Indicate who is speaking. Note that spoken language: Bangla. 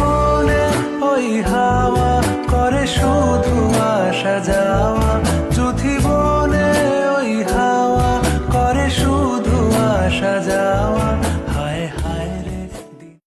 Speaker 1: বলে ওই হাওয়া করে শুধু আসা যাওয়া। বলে ওই হাওয়া করে শুধু আসা যাওয়া।